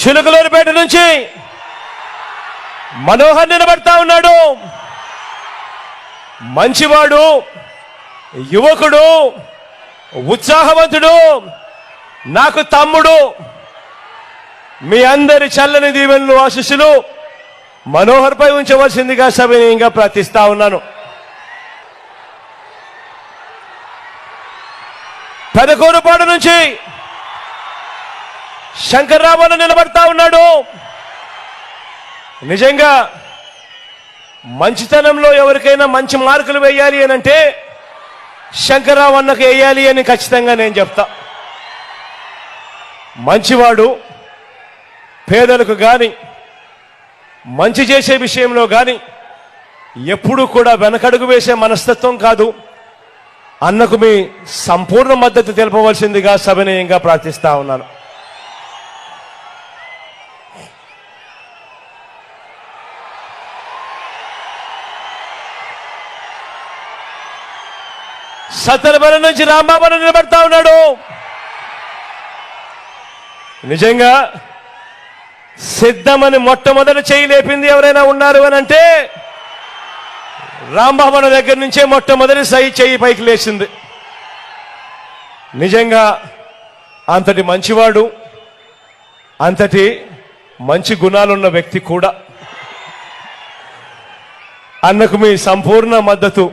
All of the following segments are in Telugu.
చిలుకలూరిపేట నుంచి మనోహర్ నిలబడతా ఉన్నాడు. మంచివాడు యువకుడు ఉత్సాహవంతుడు నాకు తమ్ముడు. మీ అందరి చల్లని దీవెనలు ఆశిస్సులు మనోహర్ పై ఉంచవలసిందిగా సవినీయంగా ప్రార్థిస్తా ఉన్నాను. పెదకూరుపాడు నుంచి శంకర్రామన్న నిలబడతా ఉన్నాడు. నిజంగా మంచితనంలో ఎవరికైనా మంచి మార్కులు వేయాలి అని అంటే శంకర్రావు అన్నకు వేయాలి అని ఖచ్చితంగా నేను చెప్తా. మంచివాడు పేదలకు కానీ మంచి చేసే విషయంలో కానీ ఎప్పుడూ కూడా వెనకడుగు వేసే మనస్తత్వం కాదు. అన్నకు మీ సంపూర్ణ మద్దతు తెలపవలసిందిగా సవినయంగా ప్రార్థిస్తా ఉన్నాను. సత్తరబల నుంచి రాంబాబు నిలబడతా ఉన్నాడు. నిజంగా సిద్ధమని మొట్టమొదటి చేయి లేపింది ఎవరైనా ఉన్నారు అని అంటే రాంబాబు దగ్గర నుంచే మొట్టమొదటి సై చేయి పైకి లేచింది. నిజంగా అంతటి మంచివాడు అంతటి మంచి గుణాలున్న వ్యక్తి కూడా. అన్నకు మీ సంపూర్ణ మద్దతు.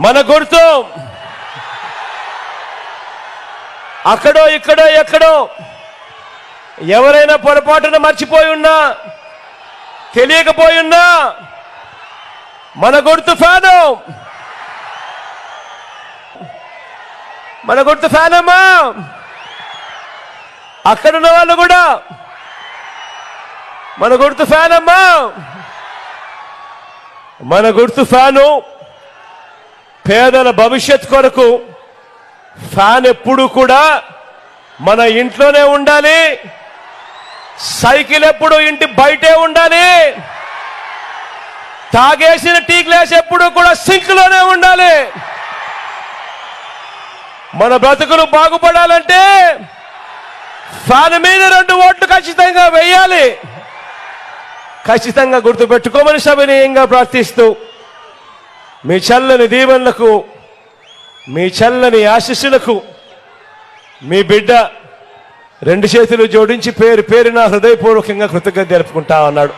మన గుర్తు. అక్కడో ఇక్కడో ఎక్కడో. ఎవరైనా పొరపాటున మర్చిపోయి ఉన్నా తెలియకపోయి ఉన్నా మన గుర్తు ఫ్యాను. మన గుర్తు ఫ్యాన్ అక్కడున్న వాళ్ళు కూడా మన గుర్తు ఫ్యాన్ అమ్మా మన గుర్తు ఫ్యాను. పేదల భవిష్యత్ కొరకు ఫ్యాన్ ఎప్పుడు కూడా మన ఇంట్లోనే ఉండాలి. సైకిల్ ఎప్పుడు ఇంటి బయటే ఉండాలి. తాగేసిన టీ గ్లాస్ ఎప్పుడు కూడా సింక్లోనే ఉండాలి. మన బ్రతుకులు బాగుపడాలంటే ఫ్యాన్ మీద రెండు ఓట్లు ఖచ్చితంగా వేయాలి. ఖచ్చితంగా గుర్తుపెట్టుకోమని సవినీయంగా ప్రార్థిస్తూ మీ చల్లని దీవెనలకు మీ చల్లని ఆశీస్సులకు మీ బిడ్డ రెండు చేతులు జోడించి పేరు పేరున హృదయపూర్వకంగా కృతజ్ఞత జరుపుకుంటా అన్నాడు